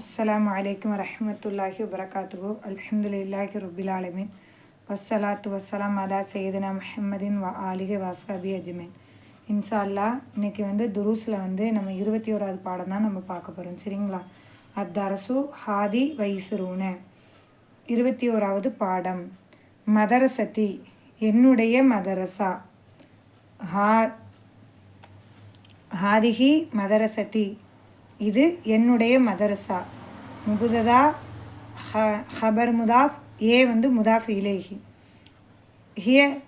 அஸ்ஸலாமு அலைக்கும் வரஹ்மத்துல்லாஹி வரகாத்துகோ அலமதுல்லாஹி ரபில் ஆலமீன். வஸ்ஸலாத்து வஸ்ஸலாம் அலா சையதுனா முஹம்மதின் வ ஆலிக வாஸ்காபி அஜ்மீன். இன்சா அல்லா இன்னைக்கு வந்து துருஸில் வந்து நம்ம இருபத்தி ஓராவது பாடம் தான் நம்ம பார்க்க போகிறோம் சரிங்களா? அத்தரசு ஹாதி வைசுரூன இருபத்தி ஓராவது பாடம். மதரசதி. என்னுடைய மதரசா. ஹா ஹாதிஹி மதரசதி. இது என்னுடைய மதரசா. முகுததா ஹ ஹபர் முதாஃப் ஏ வந்து முதாஃப் இலேஹி. ஹிய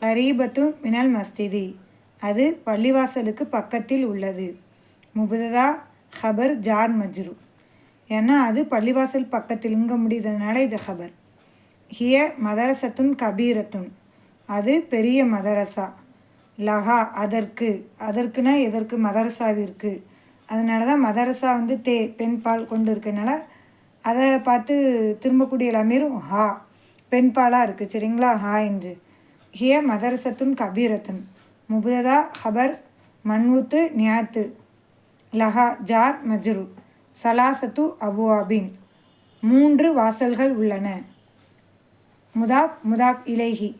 கரீபத்து மினல் மஸ்ஜிதி. அது பள்ளிவாசலுக்கு பக்கத்தில் உள்ளது. முபுததா ஹபர் ஜார் மஜ்ரு. ஏன்னா அது பள்ளிவாசல் பக்கத்தில் இங்க முடியுதுனால இது ஹபர். ஹிய மதரசத்துன் கபீரத்துன். அது பெரிய மதரசா. லஹா அதற்கு. அதற்குனா எதற்கு மதரசாவிற்கு? அதனால தான் மதரசா வந்து தே பெண் பால் கொண்டு இருக்கனால அதை பார்த்து திரும்பக்கூடிய எல்லாமேரும் ஹா பெண் பாலாக இருக்குது சரிங்களா? ஹா என்று. ஹிய மதரசத்துன் கபீரத்துன். முபுததா ஹபர் மன்வூத்து நியாத்து. லஹா ஜார் மஜ்ரு. சலாசத்து அபுவாபின். மூன்று வாசல்கள் உள்ளன. முதாப் முதாப் இலேஹி.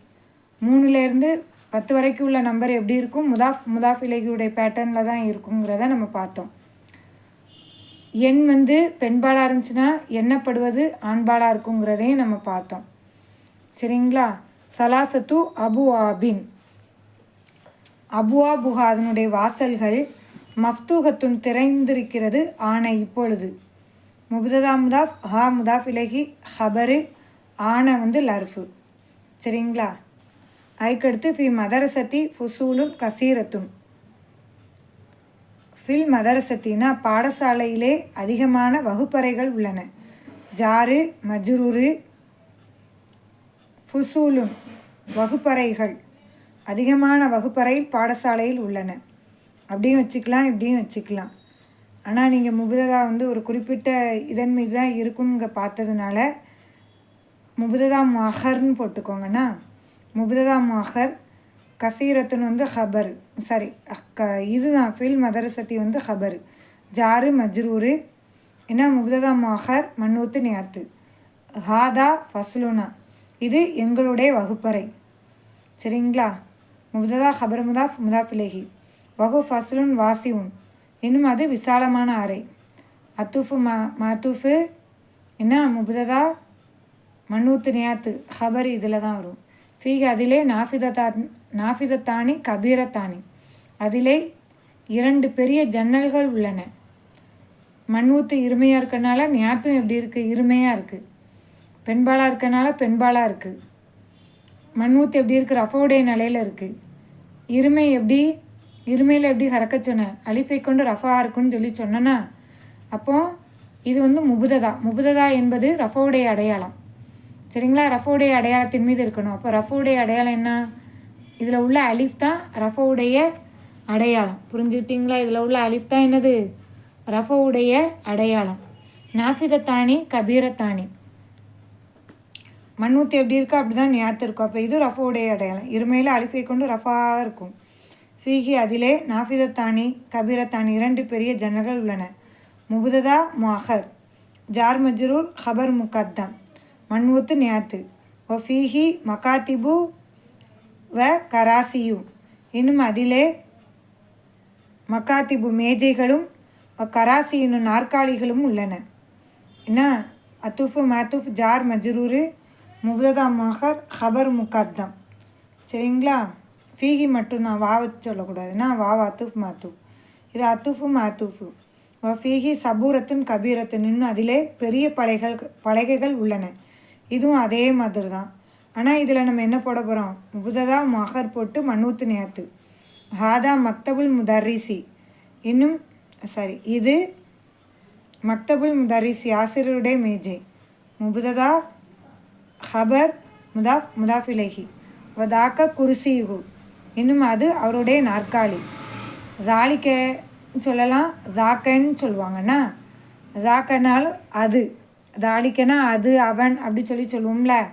மூணுலேருந்து பத்து வரைக்கும் உள்ள நம்பர் எப்படி இருக்கும்? முதாஃப் முதாஃப் இலேகியுடைய பேட்டர்னில் தான் இருக்குங்கிறத நம்ம பார்த்தோம். எண் வந்து பெண்பாலாக இருந்துச்சுன்னா எண்ணப்படுவது ஆண்பாலாக இருக்குங்கிறதையும் நம்ம பார்த்தோம். சரிங்களா? சலாசத்து அபு ஆபின். அபுவா புகா அதனுடைய வாசல்கள் மஃப்தூகத்துன் திறந்திருக்கிறது ஆணை இப்பொழுது. முபுததா முதாஃப் ஹா முதாஃப் இலகி ஹபரு ஆணை வந்து லர்ஃபு. சரிங்களா? அதுக்கடுத்து ஃபி மதரசத்தி ஃபுசூலும் கசீரத்தும். ஃபில் மதரசத்தினா பாடசாலையிலே அதிகமான வகுப்பறைகள் உள்ளன. ஜாரு மஜ்ரூரு ஃபுசூலும் வகுப்பறைகள் அதிகமான வகுப்பறை பாடசாலையில் உள்ளன. அப்படியும் வச்சுக்கலாம் இப்படியும் வச்சுக்கலாம். ஆனால் நீங்கள் முபததா வந்து ஒரு குறிப்பிட்ட இதன் மீது தான் இருக்குங்க பார்த்ததுனால முபததா மஹர்னு போட்டுக்கோங்கண்ணா முபததா மாஹர் கசீரத்துன்னு வந்து ஹபர். சாரி க இதுதான் ஃபில் மதரசத்தி வந்து ஹபர். ஜாரு மஜ்ரூரு. என்ன முபததா மாஹர் மன்னூத்து நியாத்து. ஹாதா ஃபஸ்லுனா. இது எங்களுடைய வகுப்பறை. சரிங்களா? முபததா ஹபர் முதாஃப் முதாஃபிலேஹி வகு ஃபஸ்லுன் வாசிவுன். இன்னும் அது விசாலமான அறை. அத்துஃபு ம மத்துஃபு. என்ன முபததா மன்னூத்து நியாத்து. ஹபர் இதில் தான் வரும். ஃபீக் அதிலே நாஃபிதத்தா நாஃபிதத்தானி கபீரத்தானி. அதிலே இரண்டு பெரிய ஜன்னல்கள் உள்ளன. மண்வூத்து இருமையாக இருக்கனால ஞாத்தும் எப்படி இருக்குது இருமையாக இருக்குது பெண்பாலாக இருக்கனால பெண்பாலாக இருக்குது மண்வூத்து எப்படி இருக்குது ரஃபோடைய நிலையில் இருக்குது இருமை எப்படி இருமையில் எப்படி கறக்க சொன்னேன் அலிஃபை கொண்டு ரஃபாக இருக்குன்னு சொல்லி சொன்னேன்னா அப்போ இது வந்து முபுததா. முபுததா என்பது ரஃபோடைய அடையாளம். சரிங்களா? ரஃபோடைய அடையாளத்தின் மீது இருக்கணும். அப்போ ரஃபோடைய அடையாளம் என்ன? இதில் உள்ள அலிஃப் தான் ரஃபோடைய அடையாளம். புரிஞ்சுக்கிட்டீங்களா? இதில் உள்ள அலிஃப் தான் என்னது? ரஃபோவுடைய அடையாளம். நாஃபிதத்தானி கபீரத்தானி. மண்ணூத்தி எப்படி இருக்கோ அப்படி தான் ஞாத்து இருக்கும். அப்போ இது ரஃபோடைய அடையாளம். இருமையில் அலிஃபை கொண்டு ரஃபாக இருக்கும். ஃபீஹி அதிலே நாஃபிதத்தானி கபீரத்தானி இரண்டு பெரிய ஜன்னல்கள் உள்ளன. முபுததா முஹர். ஜார் மஜ்ரூர் ஹபர் முகத்தம். மண்வூத்து நியாத்து ஒஃபீஹி ஃபீஹி மகாத்திபு வ கராசியு. இன்னும் அதிலே மக்காத்திபு மேஜைகளும் கராசியின் நாற்காலிகளும் உள்ளன. என்ன? அத்துஃபு மாத்துஃப் ஜார் மஜ்ரூரு முபதா மஹர் ஹபர் முக்காத்தம் சரிங்களா? ஃபீஹி மட்டும் நான் வாவை சொல்லக்கூடாதுன்னா வாவ் அத்துஃப் மாத்துஃப். இது அத்துஃபு மாத்துஃபு. ஃபீஹி சபூரத்துன் கபீரத்துன். இன்னும் அதிலே பெரிய பலைகள் பலகைகள் உள்ளன. இதுவும் அதே மாதிரி தான் ஆனால் இதில் நம்ம என்ன போட போகிறோம் முபுததா மகர் போட்டு மண்ணூத்து நேத்து ஹாதா மக்தபுல் முதரிசி இன்னும் சாரி இது மக்தபுல் முதரிசி ஆசிரியருடைய மேஜை. முபுததா ஹபர் முதாஃப் முதாஃபிலேஹி வதாக்க குருசியுகு இன்னும் அது அவருடைய நாற்காலி. தாலிக்க சொல்லலாம் தாக்கன்னு சொல்லுவாங்கன்னா தாக்கனாலும் அது. தாலிக்கனா அது அவன் அப்படி சொல்லி சொல்லுவோம்ல.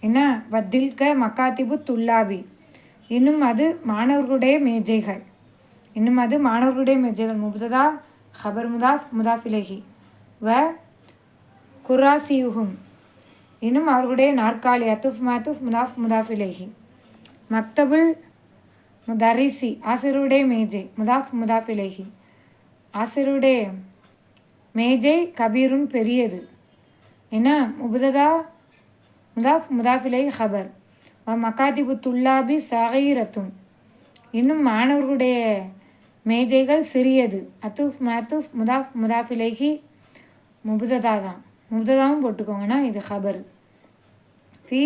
என்ன? வத்தில்க மக்காத்திபு துல்லாபி. இன்னும் அது மாணவர்களுடைய மேஜைகள். இன்னும் அது மாணவர்களுடைய மேஜைகள். முபததா ஹபர் முதாஃப் முதாஃபிலகி வ குராசியுகும் இன்னும் அவர்களுடைய நாற்காலி அத்துஃப் மாத்துஃப் முதாஃப் முதாஃபிலேஹி. மக்தபுல் முதரிசி ஆசிரியருடைய மேஜை. முதாஃப் முதாஃபிலேஹி. ஆசிரியருடைய மேஜை கபீரும் பெரியது. என்ன? முபததா முதாஃப் முதாஃபிலை ஹபர். மக்காதிபு துல்லாபி சகீரத்துன் இன்னும் மாணவர்களுடைய மேஜைகள் சிறியது. அத்துஃப் மத்துஃப் முதாஃப் முதாஃபிலேஹி முபுததா தான் முபுததாவும் போட்டுக்கோங்கன்னா இது ஹபர். ஃபி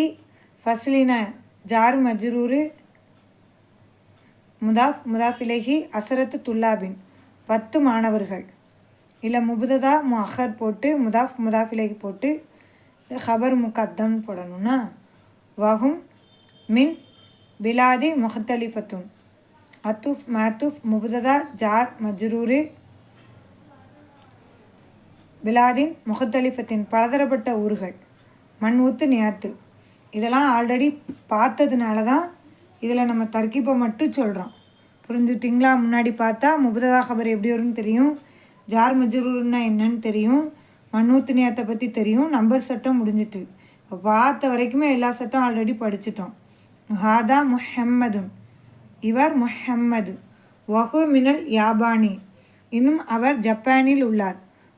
ஃபஸ்லினா ஜார் மஜ்ரூரு முதாஃப் முதாஃபிலேஹி அசரத்து துல்லாபின். பத்து மாணவர்கள். இல்லை முபுததா மஹர் போட்டு முதாஃப் முதாஃபிலைக்கு போட்டு ஹபர் முகத்தம் போடணும்னா வஹும் மின் பிலாதி முஹத்தலிஃபத்துன் அத்துஃப் மாத்துஃப் முபுததா ஜார் மஜ்ரூரு பிலாதின் முகத்தலிஃபத்தின் பலதரப்பட்ட ஊர்கள் மண் ஊத்து நியாத்து. இதெல்லாம் ஆல்ரெடி பார்த்ததுனால தான் இதில் நம்ம தர்கிப்பை மட்டும் சொல்கிறோம் புரிஞ்சுட்டிங்களா? முன்னாடி பார்த்தா முபுததா ஹபர் எப்படி வரும்னு தெரியும். ஜார் மஜ்ரூர்னா என்னன்னு தெரியும். மண்ணூத்து நியாத்தை பற்றி தெரியும். நம்பர் சட்டம் முடிஞ்சிட்டு. இப்போ பார்த்த வரைக்குமே எல்லா சட்டம் ஆல்ரெடி படிச்சிட்டோம். ஹாதா முஹம்மதுன் இவர் முஹம்மது. வஹு மினல் யாபானி. இன்னும் அவர் ஜப்பானில் உள்ளார்.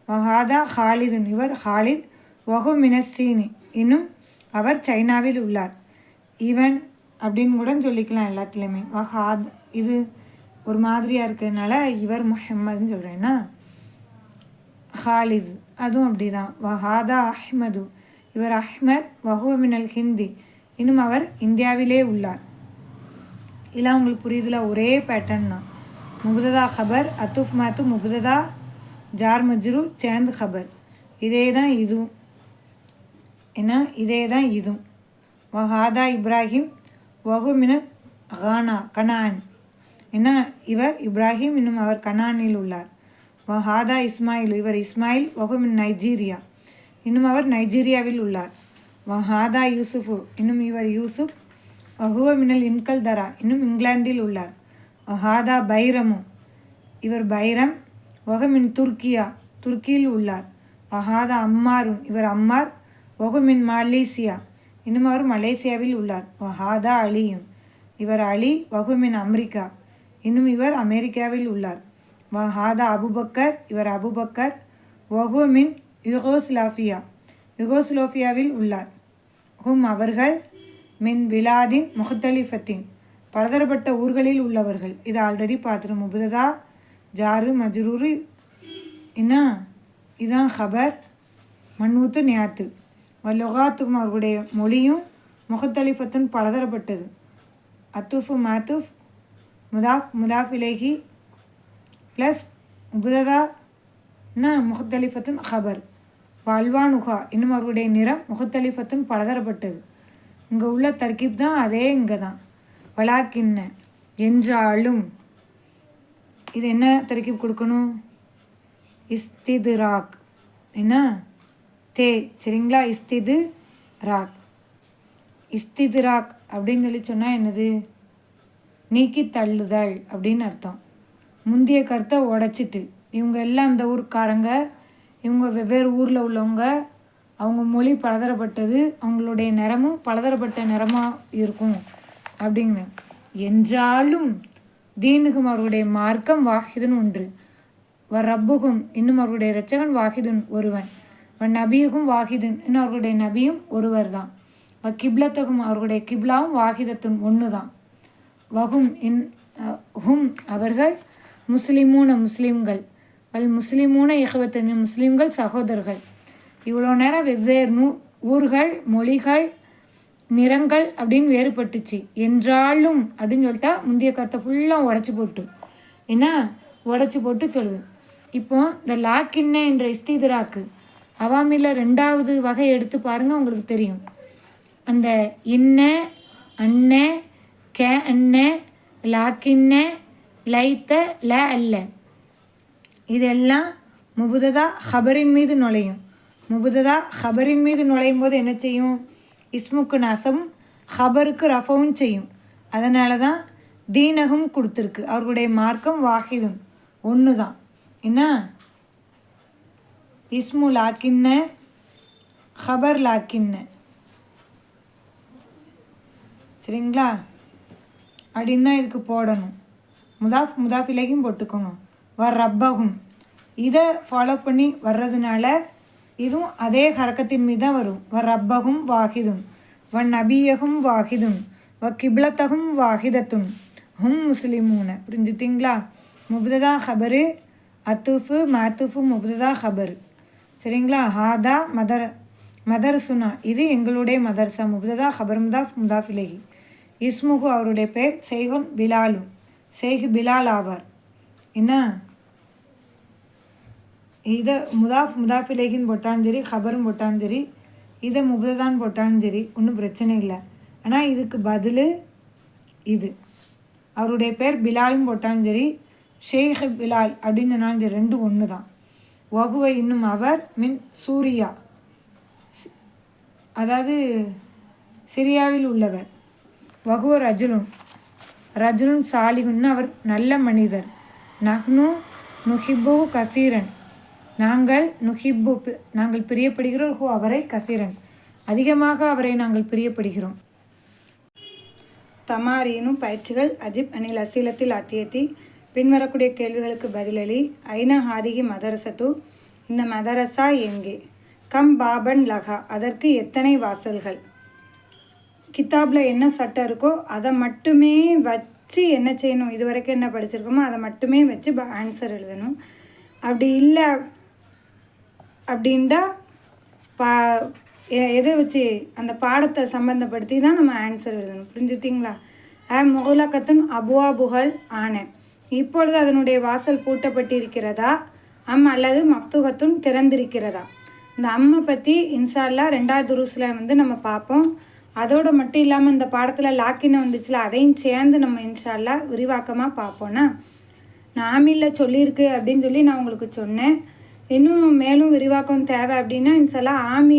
வஹாதா ஹாலிதுன். இவர் ஹாலித். வஹு மினசீனி இன்னும் அவர் சைனாவில் உள்ளார். இவன் அப்படின்னு கூட சொல்லிக்கலாம் எல்லாத்துலேயுமே. வஹாத் இது ஒரு மாதிரியாக இருக்கிறதுனால இவர் முஹம்மதுன்னு சொல்கிறேன்னா ஹாலித். அதுவும் அப்படி தான் வஹாதா அஹ்மது. இவர் அஹ்மத் வஹுவமினல் ஹிந்தி. இன்னும் அவர் இந்தியாவிலே உள்ளார். இதெல்லாம் உங்களுக்கு புரியுதுல? ஒரே பேட்டர்ன் தான். முபததா ஹபர் அத்துஃப் மாத்து முபததா ஜார் மஜ்ரு சேந்த் ஹபர் இதே தான் இதுவும். ஏன்னா இதே தான் இதுவும். வஹாதா இப்ராஹிம் வஹுமினல் ஹானா கனான். ஏன்னா இவர் இப்ராஹிம் இன்னும் அவர் கனானில் உள்ளார். வஹாதா இஸ்மாயில் இவர் இஸ்மாயில் வகுமின் நைஜீரியா. இன்னும் அவர் நைஜீரியாவில் உள்ளார். வஹாதா யூசுஃபு இன்னும் இவர் யூசுப் வகுவ மினல் இன்கல் தரா இன்னும் இங்கிலாந்தில் உள்ளார். வஹாதா பைரமு இவர் பைரம் வகுமின் துர்க்கியா துர்க்கியில் உள்ளார். வஹாதா அம்மாரும் இவர் அம்மார் வகுமின் மலேசியா இன்னும் அவர் மலேசியாவில் உள்ளார். வஹாதா அலியும் இவர் அலி வகுமின் அமெரிக்கா இன்னும் இவர் அமெரிக்காவில் உள்ளார். வஹாதா அபுபக்கர் இவர் அபுபக்கர் வஹுமின் யுகோஸ்லாஃபியா யுகோஸ்லோஃபியாவில் உள்ளார். ஹும் அவர்கள் மின் விலாதின் முஹத்தலிஃபத்தின் பலதரப்பட்ட ஊர்களில் உள்ளவர்கள். இது ஆல்ரெடி பார்த்துரும் முபுததா ஜாரு மஜ்ரூரு என்ன இதான் ஹபர் மண்ணூத்து நியாத்து. வல்லுகாத்துக்கும் அவர்களுடைய மொழியும் முகத்தலிஃபத்தும் பலதரப்பட்டது. அத்துஃபு மாத்துஃப் முதாஃப் முதாஃபிலேஹி ப்ளஸ் புததா என்ன ஹபர் வல்வானுகா இன்னும் அவர்களுடைய நிறம் முகத்தலிஃபத்தும் பலதரப்பட்டது. இங்கே உள்ள தர்கிப் தான் அதே இங்கே தான் வலாக்கின்ன என்றாலும் இது என்ன தர்கிப் கொடுக்கணும்? இஸ்திது ராக் என்ன? தே சரிங்களா? இஸ்திது ராக் இஸ்திது ராக் அப்படின்னு சொல்லி சொன்னால் என்னது? நீக்கி தள்ளுதல் அப்படின்னு அர்த்தம். முந்தைய கருத்தை உடைச்சிட்டு இவங்க எல்லாம் அந்த ஊர்க்காரங்க இவங்க வெவ்வேறு ஊரில் உள்ளவங்க அவங்க மொழி பலதரப்பட்டது அவங்களுடைய நிறமும் பலதரப்பட்ட நிறமாக இருக்கும் அப்படிங்க. என்றாலும் தீனுகும் அவருடைய மார்க்கம் வாஹிதன் ஒன்று. வ ரப்புகும் இன்னும் அவருடைய இரட்சகன் வாஹிதுன் ஒருவன். வ நபியுகும் வாஹிதுன் இன்னும் அவர்களுடைய நபியும் ஒருவர் தான் வ கிப்லத்தகும் அவர்களுடைய கிப்லாவும் வாஹிதத்தும் ஒன்று தான் வகும் இன் ஹும் அவர்கள் முஸ்லிமூன முஸ்லீம்கள். வல் முஸ்லிமூன இஹவத்தின் முஸ்லீம்கள் சகோதரர்கள். இவ்வளோ நேரம் வெவ்வேறு நூ ஊர்கள் மொழிகள் நிறங்கள் அப்படின்னு வேறுபட்டுச்சு. என்றாலும் அப்படின்னு சொல்லிட்டா முந்தைய கருத்தை ஃபுல்லாக உடச்சி போட்டு. என்ன உடச்சி போட்டு சொல்லுது. இப்போ இந்த லாக்கின்ன என்ற இஸ்திதிராக்கு அவாமியில் ரெண்டாவது வகை எடுத்து பாருங்கள் உங்களுக்கு தெரியும். அந்த இன்ன அன்ன கே அன்ன லாக்கின்ன லைத்த ல அல்ல. இதெல்லாம் முபுததா ஹபரின் மீது நுழையும். முபுததா ஹபரின் மீது நுழையும் போது என்ன செய்யும்? இஸ்முக்கு நசமும் ஹபருக்கு ரஃபவும் செய்யும். அதனால தான் தீனகம் கொடுத்துருக்கு. அவர்களுடைய மார்க்கம் வாஹிதும். ஒன்று தான் என்ன? இஸ்மு லாக்கின்ன ஹபர் லாக்கின்ன. சரிங்களா? அப்படின்னு தான் இதுக்கு போடணும். முதாஃப் முதாஃபிலையும் போட்டுக்கோங்க. வர் ரப்பகும் இதை ஃபாலோ பண்ணி வர்றதுனால இதுவும் அதே ஹரக்கத்தின் மீது தான் வரும். வர் ரப்பகும் வாஹிதும். வன் நபியகும் வாஹிதும். வ கிப்லத்தகும் வாஹிதத்துன் ஹும் முஸ்லிமூன. புரிஞ்சுட்டிங்களா? முப்ததா ஹபரு அத்துஃபு மாத்துஃபு முப்ததா ஹபரு. சரிங்களா? ஹாதா மதர மதர்சுனா. இது எங்களுடைய மதர்சா. முப்ததா ஹபர் முதாஃப் முதாஃபிலேஹி. இஸ்முகு அவருடைய பேர் செய்குன் விலாலும் செய்கு பிலால் ஆவார். என்ன? இதை முதாஃப் முதாஃபிலேகின்னு போட்டாலும் சரி ஹபரும் போட்டாலும் சரி இதை முபதான் போட்டாலும் சரி ஒன்றும் பிரச்சனை இல்லை. ஆனால் இதுக்கு பதில் இது. அவருடைய பேர் பிலாலும் போட்டாலும் சரி ஷேக் பிலால் அப்படின்னு சொன்னாலும் சரி ரெண்டும் ஒன்று தான் வகுவை இன்னும் அவர் மின் சூரியா. அதாவது சிரியாவில் உள்ளவர். வகுவ அஜுலுன் ரஜுலுன் சாலிகுன்னு அவர் நல்ல மனிதர். நஹ்னு நுஹிபு கசீரன். நாங்கள் நுஹிப்பு நாங்கள் பிரியப்படுகிறோம் ஹோ அவரை கசீரன். அதிகமாக அவரை நாங்கள் பிரியப்படுகிறோம். தமாரியினும் பயிற்சிகள் அஜிப் அனில் அசீலத்தில் அத்தியத்தி பின்வரக்கூடிய கேள்விகளுக்கு பதிலளி ஐநா ஹாதிகி மதரசத்து இந்த மதரசா எங்கே? கம் பாபன் லகா அதற்கு எத்தனை வாசல்கள்? கித்தாப்பில் என்ன சட்டம் இருக்கோ அதை மட்டுமே வச்சு என்ன செய்யணும் இது வரைக்கும் என்ன படிச்சிருக்கோமோ அதை மட்டுமே வச்சு ஆன்சர் எழுதணும். அப்படி இல்லை அப்படின்ட்டா பா எ- எதை வச்சு அந்த பாடத்தை சம்மந்தப்படுத்தி தான் நம்ம ஆன்சர் எழுதணும். புரிஞ்சுட்டிங்களா அ முகலக்கத்துன் அபுவா புகழ் ஆன. இப்பொழுது அதனுடைய வாசல் பூட்டப்பட்டிருக்கிறதா? அம் அல்லது மஃப்துகத்துன் திறந்திருக்கிறதா? இந்த அம்மை பற்றி இன்சால்லா ரெண்டாவது துருஸில் வந்து நம்ம பார்ப்போம். அதோடு மட்டும் இல்லாமல் இந்த பாடத்தில் லாக்கின்னு வந்துச்சுல அதையும் சேர்ந்து நம்ம இன்ஷால்லா விரிவாக்கமாக பார்ப்போன்னா நாமில்ல சொல்லியிருக்கு அப்படின்னு சொல்லி நான் உங்களுக்கு சொன்னேன். இன்னும் மேலும் விரிவாக்கம் தேவை அப்படின்னா இன்ஷால்லா ஆமி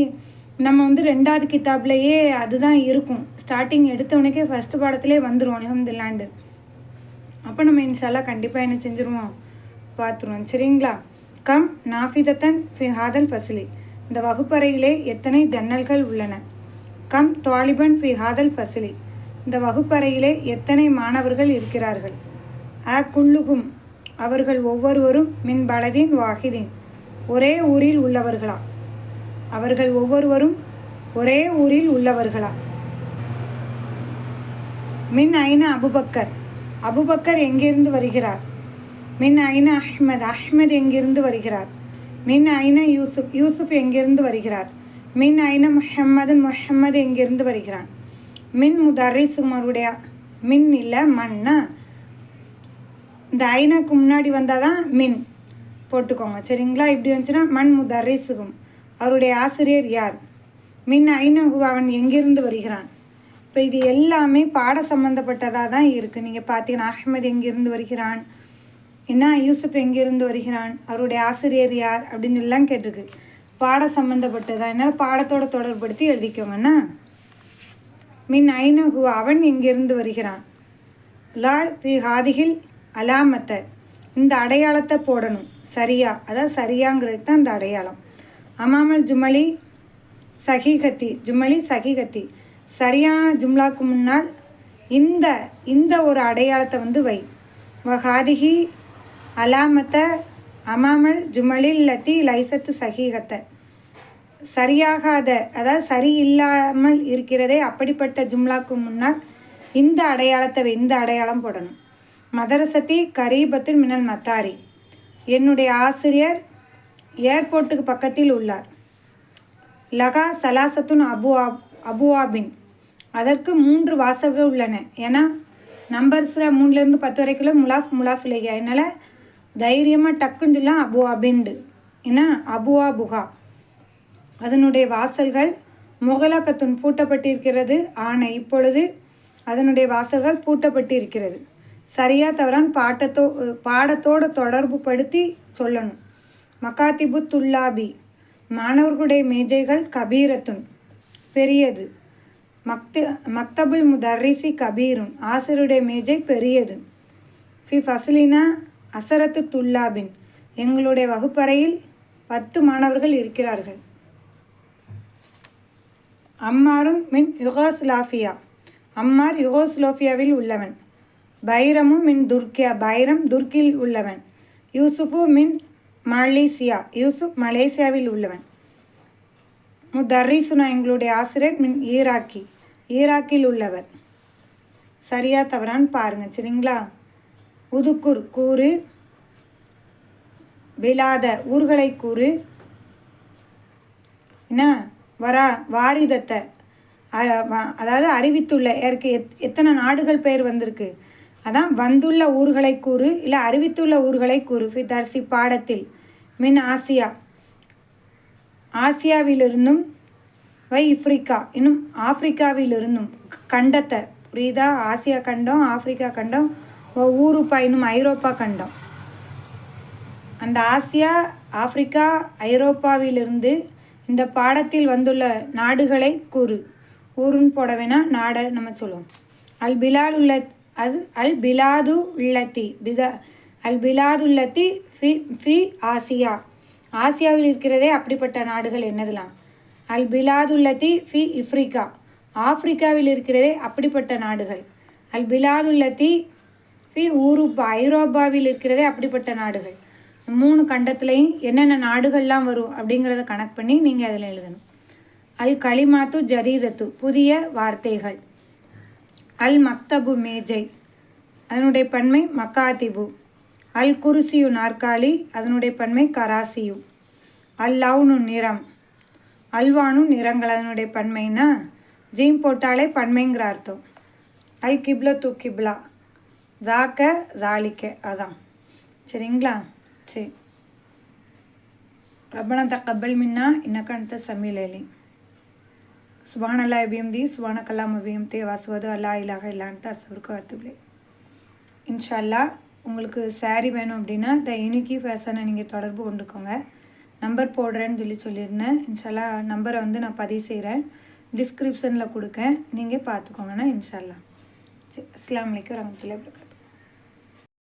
நம்ம வந்து ரெண்டாவது கித்தாப்லேயே அதுதான் இருக்கும். ஸ்டார்டிங் எடுத்தவனுக்கே ஃபஸ்ட்டு பாடத்திலே வந்துடும் அலமதுல்லாண்டு அப்போ நம்ம இன்ஷால்லா கண்டிப்பாக என்ன செஞ்சுருவோம்? பார்த்துருவோம். சரிங்களா? கம் நாஃபிதத்தன் ஃபிஹாதல் ஃபசிலி இந்த வகுப்பறையிலே எத்தனை ஜன்னல்கள் உள்ளன? கம் தாலிபன் ஃபி ஹாதல் ஃபசிலி. இந்த வகுப்பறையிலே எத்தனை மாணவர்கள் இருக்கிறார்கள்? அ குல்லுகும். அவர்கள் ஒவ்வொருவரும் மின் பலதீன் வாஹிதீன். ஒரே ஊரில் உள்ளவர்களா? அவர்கள் ஒவ்வொருவரும் ஒரே ஊரில் உள்ளவர்களா? மின் ஐன அபுபக்கர். அபுபக்கர் எங்கிருந்து வருகிறார்? மின் ஐன அஹ்மத். அஹ்மத் எங்கிருந்து வருகிறார்? மின் ஐன யூசுப். யூசுப் எங்கிருந்து வருகிறார்? மின் ஐன முஹம்மது முஹம்மது எங்கிருந்து வருகிறான்? மின் முதர்ரிசுமருடைய மின் இல்லை மண்ணா? இந்த ஐனாக்கு முன்னாடி வந்தால் தான் மின். போட்டுக்கோங்க. சரிங்களா? இப்படி வந்துச்சுன்னா மண் முதரிசுகும் அவருடைய ஆசிரியர் யார்? மின் ஐநகு அவன் எங்கிருந்து வருகிறான்? இப்போ இது எல்லாமே பாட சம்மந்தப்பட்டதாக தான் இருக்குது நீங்கள் பார்த்தீங்கன்னா அஹ்மத் எங்கிருந்து வருகிறான்? என்ன யூசுப் எங்கிருந்து வருகிறான்? அவருடைய ஆசிரியர் யார்? அப்படின்னு எல்லாம் கேட்டிருக்கு. பாட சம்மந்தப்பட்டதா என்னால் பாடத்தோட தொடர்படுத்தி எழுதிக்கோங்கண்ணா மின் ஐநகு அவன் இங்கிருந்து வருகிறான். லா பி ஹாதிகில் அலாமத்தை. இந்த அடையாளத்தை போடணும். சரியா? அதான் சரியாங்கிறது தான் இந்த அடையாளம். அமாமல் ஜுமலி சகிகத்தி. ஜுமலி சகிகத்தி. சரியான ஜும்லாக்கு முன்னால் இந்த இந்த ஒரு அடையாளத்தை வந்து வை. வஹாதிகி அலாமத்தை அமாமல் ஜுமலில் லத்தி லைசத்து சகிகத்தை. சரியாகாத அதாவது சரியில்லாமல் இருக்கிறதே அப்படிப்பட்ட ஜும்லாக்கு முன்னால் இந்த அடையாளத்தை இந்த அடையாளம் போடணும். மதரசத்தி கரீபத்தில் மினல் மத்தாரி. என்னுடைய ஆசிரியர் ஏர்போர்ட்டுக்கு பக்கத்தில் உள்ளார். லகா சலாசத்துன் அபுவா அபுவாபின் அதற்கு மூன்று வாசல்கள் உள்ளன. ஏன்னா நம்பர்ஸில் மூணுலேருந்து பத்து வரைக்கும் முலாஃப் முலாஃப் இல்லையா? அதனால் தைரியமாக டக்குன்னு சொல்லலாம் அபுவாபின்டு ஏன்னா அபுவா புகா அதனுடைய வாசல்கள் முகலாக்கத்துன் பூட்டப்பட்டிருக்கிறது. ஆனால் இப்பொழுது அதனுடைய வாசல்கள் பூட்டப்பட்டிருக்கிறது. சரியா தவறான் பாட்டத்தோ பாடத்தோடு தொடர்பு படுத்தி சொல்லணும். மக்காத்திபு துல்லாபி மாணவர்களுடைய மேஜைகள் கபீரத்துன். பெரியது. மக்த மக்தபுல் முதர்ரிசி கபீரும் ஆசிரியருடைய மேஜை பெரியது. ஃபி ஃபஸ்லினா அசரத்து துல்லாபின். எங்களுடைய வகுப்பறையில் பத்து மாணவர்கள் இருக்கிறார்கள். அம்மாரும் மின் யுகோஸ்லாஃபியா. அம்மார் யுகோஸ்லோஃபியாவில் உள்ளவன். பைரமும் மின் துர்க்கியா பைரம் துர்க்கில் உள்ளவன். யூசுஃபு மின் மலேசியா யூசுப் மலேசியாவில் உள்ளவன். முதர்ரிசுனா எங்களுடைய ஆசிரியர் மின் ஈராக்கி. ஈராக்கில் உள்ளவர். சரியா தவறான்னு பாருங்கள் சரிங்களா? உதுக்குர் கூறு. விழாத ஊர்களை கூறு. என்ன? வரா வாரிதத்தை. அதாவது அறிவித்துள்ள ஏற்க எத் எத்தனை நாடுகள் பெயர் வந்திருக்கு? அதான் வந்துள்ள ஊர்களை கூறு இல்லை அறிவித்துள்ள ஊர்களை கூறு. ஃபி தர்சி பாடத்தில் மின் ஆசியா. ஆசியாவிலிருந்தும் வை இஃப்ரிக்கா இன்னும் ஆப்பிரிக்காவிலிருந்தும் கண்டத்தை. புரியுதா? ஆசியா கண்டம் ஆப்பிரிக்கா கண்டம் ஓ ஊருப்பா இன்னும் ஐரோப்பா கண்டம். அந்த ஆசியா ஆப்பிரிக்கா ஐரோப்பாவிலிருந்து இந்த பாடத்தில் வந்துள்ள நாடுகளை கூறு. ஊருன்னு போட வேணா நாடை நம்ம சொல்லுவோம். அல் பிலால் உள்ள அது அல் பிலாது உள்ளத்தி பிதா அல் பிலாது உள்ளத்தி ஃபி ஃபி ஆசியா. ஆசியாவில் இருக்கிறதே அப்படிப்பட்ட நாடுகள் என்னதுலாம்? அல் பிலாதுல்லத்தி ஃபி இஃப்ரிக்கா ஆப்பிரிக்காவில் இருக்கிறதே அப்படிப்பட்ட நாடுகள். அல் பிலாதுல்லத்தி ஊருப்பா ஐரோப்பாவில் இருக்கிறதே அப்படிப்பட்ட நாடுகள். மூணு கண்டத்துலையும் என்னென்ன நாடுகள்லாம் வரும் அப்படிங்கிறத கணக்கு பண்ணி நீங்கள் அதில் எழுதணும். அல் களிமாத்து ஜரீதத்து புதிய வார்த்தைகள். அல் மக்தபு மேஜை அதனுடைய பன்மை மக்காதிபு அல் குருசியு நாற்காலி அதனுடைய பன்மை கராசியு. அல் லவுனு நிறம் அல்வானு நிறங்கள் அதனுடைய பன்மைனா ஜீம் போட்டாலே பன்மைங்கிற அர்த்தம். அல் கிப்லத்து கிப்லா. ஜாக்க ஜாலிக்க அதான் சரிங்களா? சரி. ரப்பனா தக்கபல் மின்னா இன்னக்கண்ட சமீலேலி சுபான் அல்லா அபியம்தி சுபான கல்லாம் அபியம்தே வாசுவது அல்லா இலாக இல்லான்ட்டு அசவருக்கு வாத்துபிளே இன்ஷா உங்களுக்கு saree வேணும் அப்படின்னா த யூனிக்கி ஃபேஷனை நீங்கள் தொடர்பு கொண்டுக்கோங்க. நம்பர் போடுறேன்னு சொல்லி சொல்லியிருந்தேன். இன்ஷால்லா நம்பரை வந்து நான் பதிவு செய்கிறேன் டிஸ்கிரிப்ஷனில் கொடுக்கேன். நீங்கள் பார்த்துக்கோங்கண்ணா இன்ஷால்லா. சரி அஸ்லாம் வலைக்கம் வரமத்துல